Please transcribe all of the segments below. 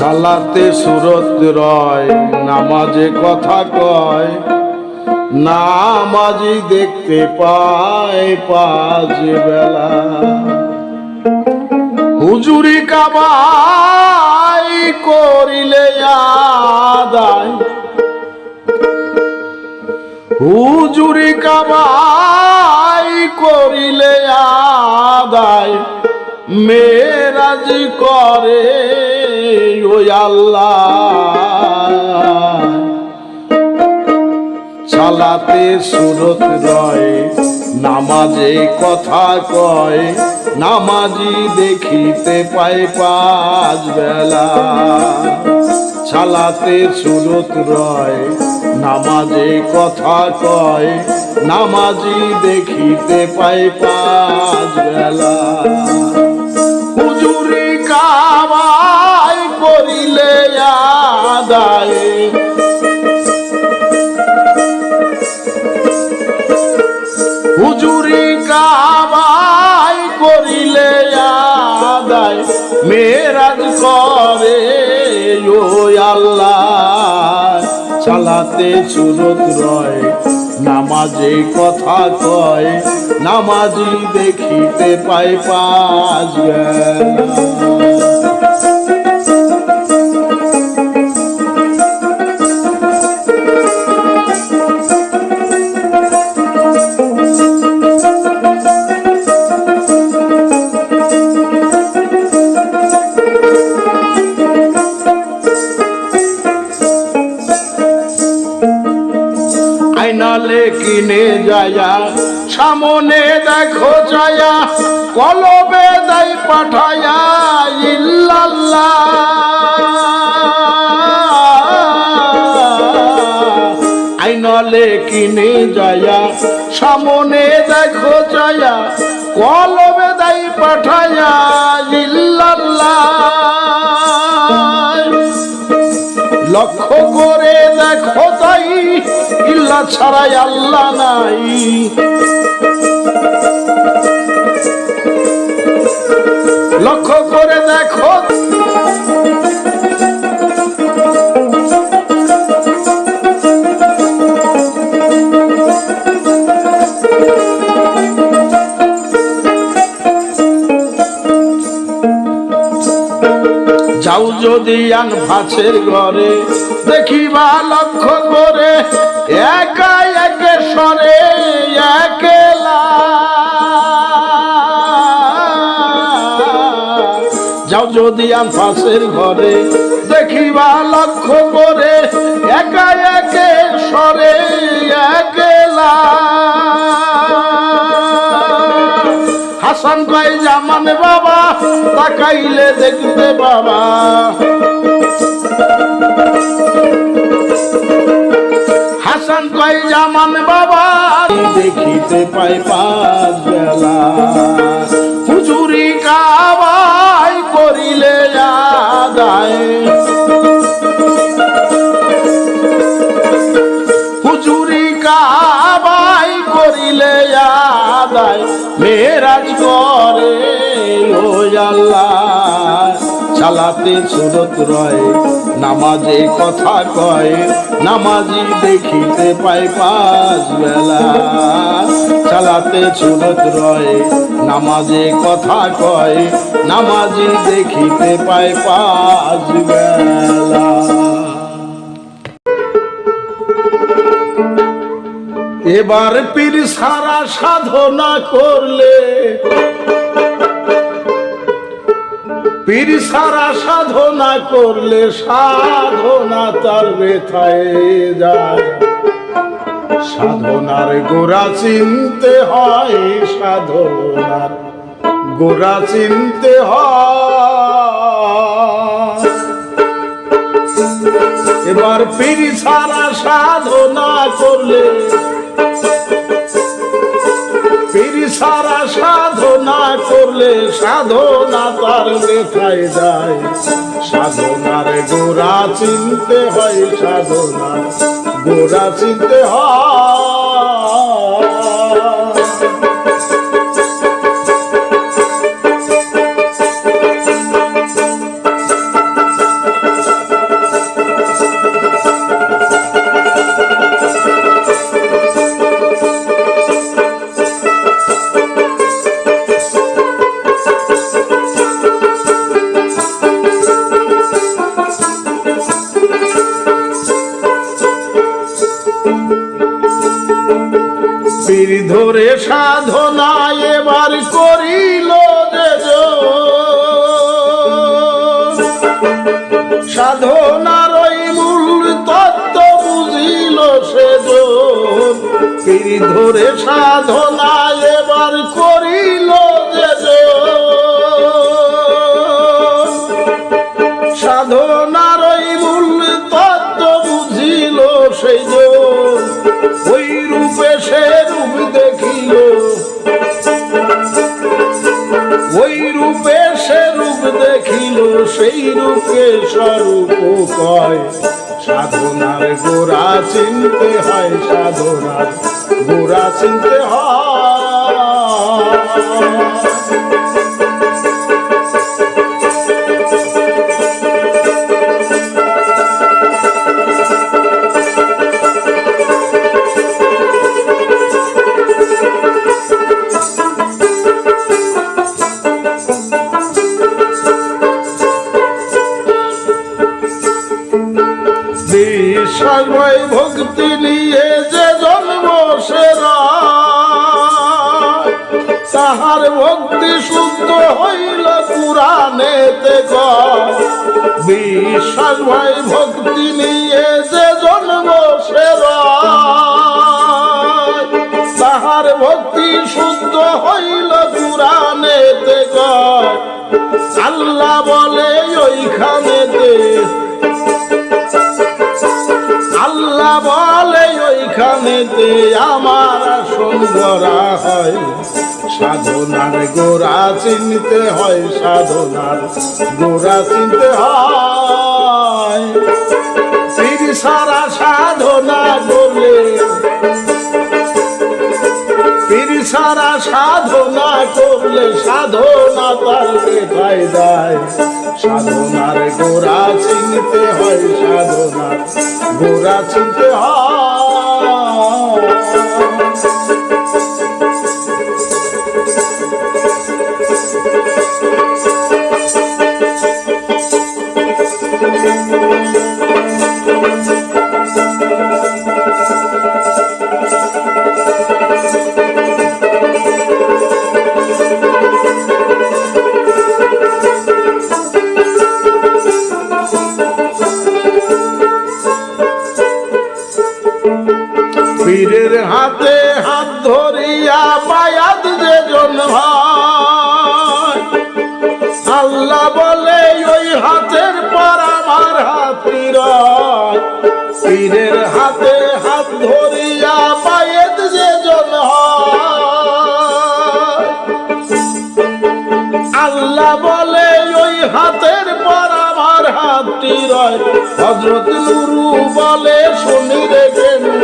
সালাতে সুরত রয়, নামাজে কথা কয়। নামাজি দেখতে পায় পাঁচ বেলা। হুজুরি কাবাই করিলে আদায়। হুজুরি কাবাই করিলে আদায়। মেরাজ করে সালাতে সুরত রয়, নামাজে কথা কয়, নামাজি দেখিতে পায় পাঁচ বেলা। ছালাতে সুরত রয়, নামাজে কথা কয়, নামাজি দেখিতে পায় পাঁচ বেলা। হুজুরি করিলে আদায় হুজুরি কাবাই করিলে আদায় মেরাজ করে ও আল্লাহ। চালাতে সুরত রয়, নামাজে কথা কয়, নামাজি দেখিতে পায় পাঁচ বেলা। আইনালে কিনে যায়া সামনে দেখো যায়া কলবে দাই পাঠায়া লক্ষ্য করে দেখো তাই, ইল্লা ছাড়াই আল্লাহ নাই। লক্ষ্য করে দেখো যদি আন ভাছের ঘরে, দেখিবা লক্ষ্য করে একা একে সরে, একেলা। যাও যদি আন ফাঁসের ঘরে, দেখিবা লক্ষ্য করে একা একে সরে। হাসান ভাই জামান বাবা, তাকাইলে দেখবে বাবা। হাসান কই জামান বাবা, দেখিতে পাই পাঁচ বেলা। হুজুরি কাবাই করিলে আদায়। চালাতে সুরত রয়, নামাজে কথা কয় নামাজি দেখিতে পাই পাঁচ বেলা। চালাতে সুরত রয়, নামাজে কথা কয় নামাজি দেখিতে পাই পাঁচ বেলা। এবার পীর সারা সাধনা করলে পীর সারা সাধনা করলে সাধনা তার বেথায় যায়। সাধনার গোড়া চিনতে হয়, সাধনার গোড়া চিনতে হয়। এবার পীর সারা সাধনা করলে সারা সাধনা করলে সাধনা তার দেখায় যায়। সাধনার গোড়া চিনতে হয় সাধনা গোড়া চিনতে হয়। ধরে সাধনা এবার করিল। সাধনার মূল তত্ত্ব বুঝিল সে। ধরে সাধনা এবার করিল দেখিল সেই রূপে স্বরূপ কয় সাধনার গোড়া চিনতে হয় সাধনার গোড়া চিনতে হয়। ভয় ভক্তি নিয়ে যে জন্ম সেরা তাহার ভক্তি শুদ্ধ হইল পুরাণেতে। বিশ্বাস ভয় ভক্তি নিয়ে যে জন্ম সেরা তাহার ভক্তি শুদ্ধ হইল পুরাণেতে। আল্লাহ বলে ওইখানেতে আল্লাহ বলে, ওইখানেতে আমার সুন্দরা হয়। সাধনার গোড়া চিনতে হয়, সাধনার গোড়া চিনতে হয়। সারা সাধনা করলে পীর সারা সাধনা করলে সাধনা তার কোথায় যায় সাধনার গোড়া চিনতে হয় সাধনার গোড়া চিনতে হয়। রয় হজরত নুরু বলে, শুনি রে কেনু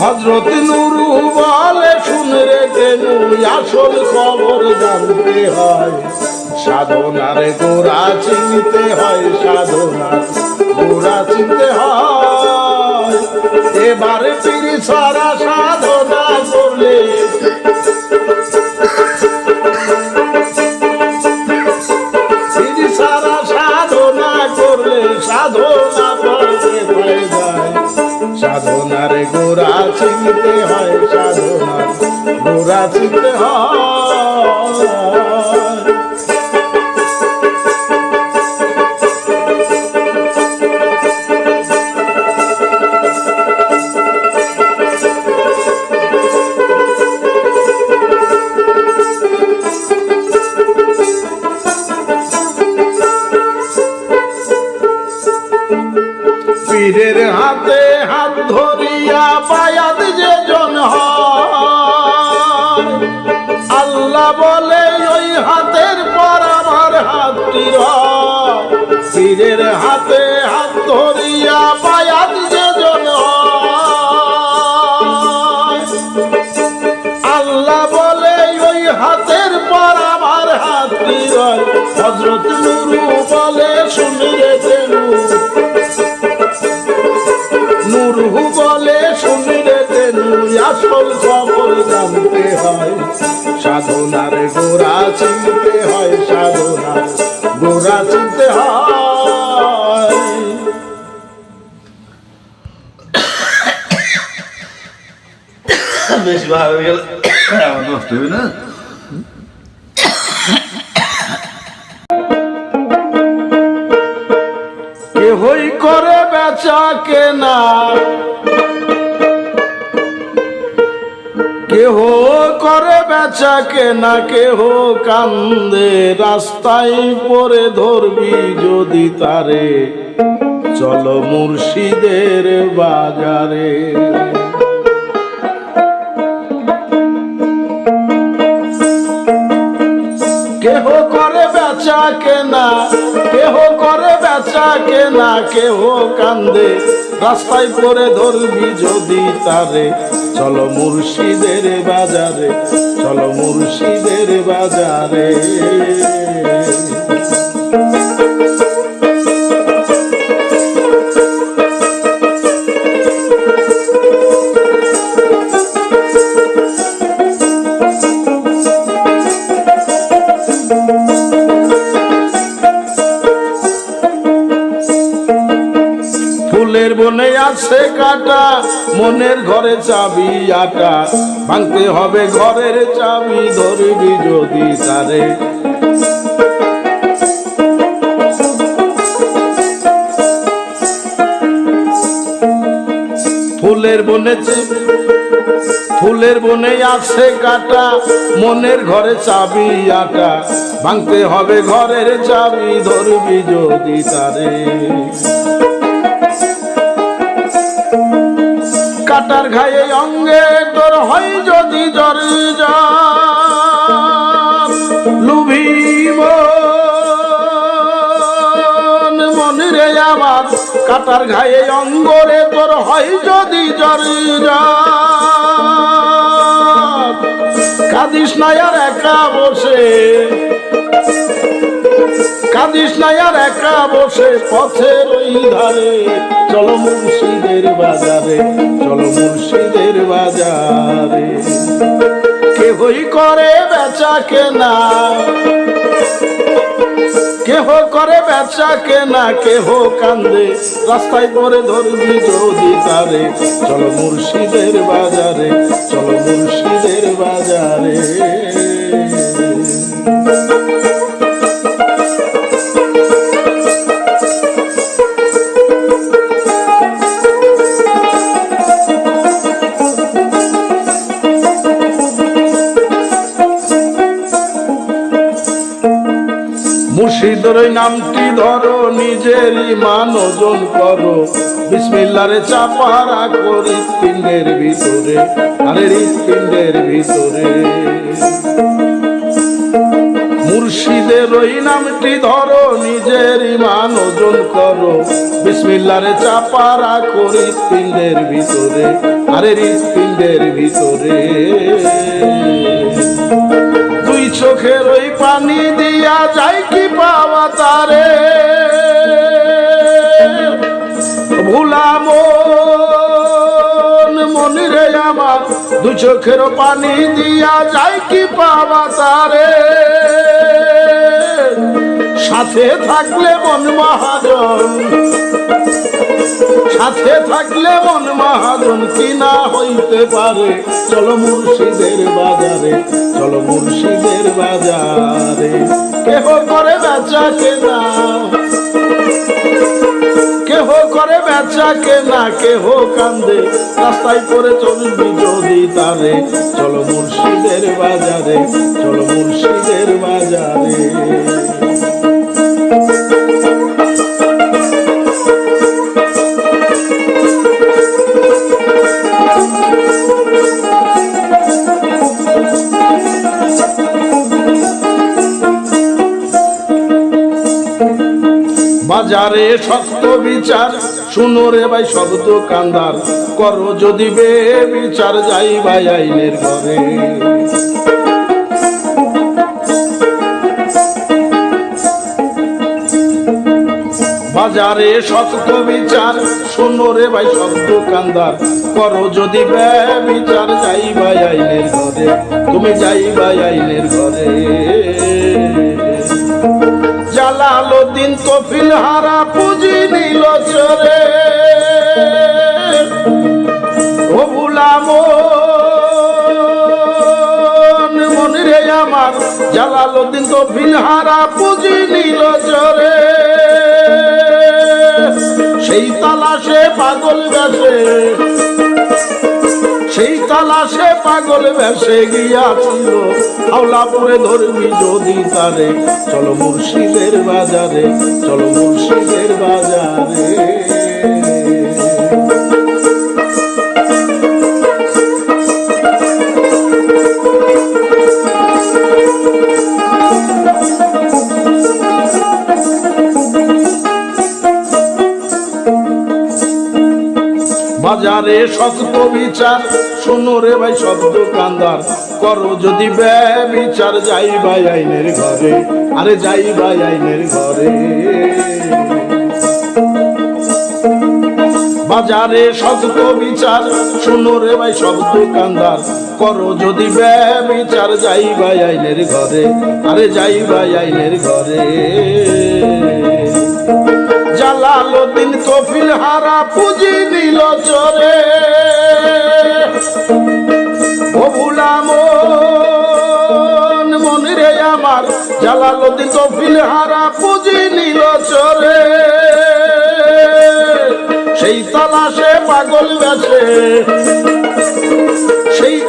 হজরত নুরু বলে, শুনে রে কেনু আসল খবর জানতে হয়। সাধনার গোড়া চিনতে হয়, সাধনার গোড়া চিনতে হয়। এবারে পিড়ি সারা সাধনা করলে গোড়া চিনতে হয় সাধনা গোরা চিনতে হয়। নুরু বলে শুনি রে নুরহু বলে শুনলে তেনু আসল খবর জানতে হয়। সাধনার গোড়া চিনতে হয়, সাধনার গোড়া চিনতে হয়। বেশি ভালো হয়ে গেলে। নষ্ট হবে না। বেচা কেনা কেহ করে বেচা কেনা, কেহ কান্দে, রাস্তায় পরে ধরবি যদি তারে। চলো মুর্শিদের বাজারে। কেহ করে বেচা কেনা, কেহ করে বেচা কেনা, কেহ কান্দে। রাস্তায় পরে ধরবি যদি তারে, চলো মুর্শিদের বাজারে, চলো মুর্শিদের বাজারে। আছে কাটা, মনের ঘরে চাবি আটা। ভাঙতে হবে ঘরের চাবি, ধরবি যদি তারে। ফুলের বনে ফুলের বনে আছে কাটা, মনের ঘরে চাবি আটা। ভাঙতে হবে ঘরের চাবি, ধরবি যদি তারে। কাটার ঘায়ে অঙ্গে তোর হয় যদি জ্বর লুভিব মনিরে আমার কাটার ঘায়ে অঙ্গরে তোর হয় যদি জ্বর কাদিস নায়ার একা বসে, কাদিস নায়ার একা বসে পথের ওই ধারে, চলো মুর্শিদের বাজারে। চলো মুর্শিদের বাজারে। কেহই করে বেচা কেনা? কেহ করে বেচা কেনা? কেহ কান্দে? রাস্তায় পরে ধরবি যদি তারে। চলো মুর্শিদের বাজারে, চলো মুর্শিদের বাজারে। মুর্শিদের নামটি ধরো? নিজেরই ইমান ওজন করো। বিসমিল্লারে চাপারা করি পিণ্ডের ভিতরে আরে হৃৎপিণ্ডের ভিতরে। মুর্শিদের ওই নামটি ধরো নিজের ইমান ওজন করো। বিসমিল্লারে চাপারা করি পিণ্ডের ভিতরে আরে হৃৎপিণ্ডের ভিতরে। চোখের পানি দিয়া যাই কি পাওয়া তারে? সাথে থাকলে মন মহাজন, সাথে থাকলে মন মহাজন, কি না হইতে পারে? চলো মুর্শিদের বাজারে, চলো মুর্শিদের বাজারে। কেহ করে বেচা কেনা করে বেচা কেনা, কেহ কান্দে। রাস্তায় পরে চলবি যদি তারে। চলো মুর্শিদের বাজারে, চলো মুর্শিদের বাজারে। বাজারে সত্য বিচার। শুনো রে ভাই শব্দ কান্দার। করো যদি বে বিচার যাই ভাই আইনের ঘরে। বাজারে সত্য বিচার, শুনো রে ভাই, সব কান্দার। করো যদি বে বিচার যাই ভাই আইনের ঘরে। তুমি যাই ভাই আইনের ঘরে। জালালো দিন কফিল হারা পুঁজি নিল চরে ও গুলাম মনিরে আমার, জালাল উদ্দিন কফিল হারা পুঁজি নিল চরে সেই তালাশে পাগল গেছে সেই তালাশে পাগল বেসে গিয়াছিল হাওলাপুরে ধরবি যদি তারে, চলো মুর্শিদের বাজারে, চলো মুর্শিদের বাজারে। বাজারে শক্ত বিচার শোনো রে ভাই সব দোকানদার, করো যদি বিচার যাই ভাই আইনের ঘরে, আরে যাই ভাই আইনের ঘরে। বাজারে শক্ত বিচার শোনো রে ভাই সব দোকানদার, করো যদি বিচার যাই ভাই আইনের ঘরে, আরে যাই ভাই আইনের ঘরে। কফিল হারা পুঁজি নিল চরে ও ভুলাম মনে আমার জালালুদ্দিন কফিল হারা পুঁজি নিল চরে সেই তালাশে পাগল সেই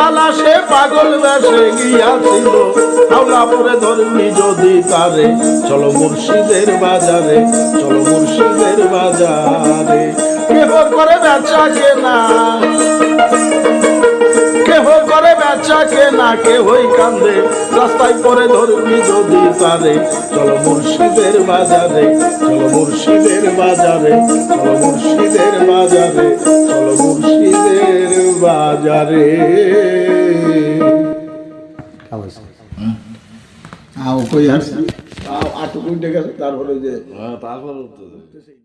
তালাশে পাগল বেশে গিয়াছিল। হাওলা পরে ধর্মী যদি তারে, চলো মুর্শিদের বাজারে, চলো মুর্শিদের বাজারে। কেহ করে বেচা কেনা, কেহ করে বেচা কেনা, কেহই কান্দে। রাস্তায় পরে ধরবি যদি তারে, চলো মুর্শিদের বাজারে, চলো মুর্শিদের বাজারে, চলো মুর্শিদের বাজারে, চলো বাজারে আও কই আসছে? আও আটু কই গেছে তারপরে যে হ্যাঁ তারপর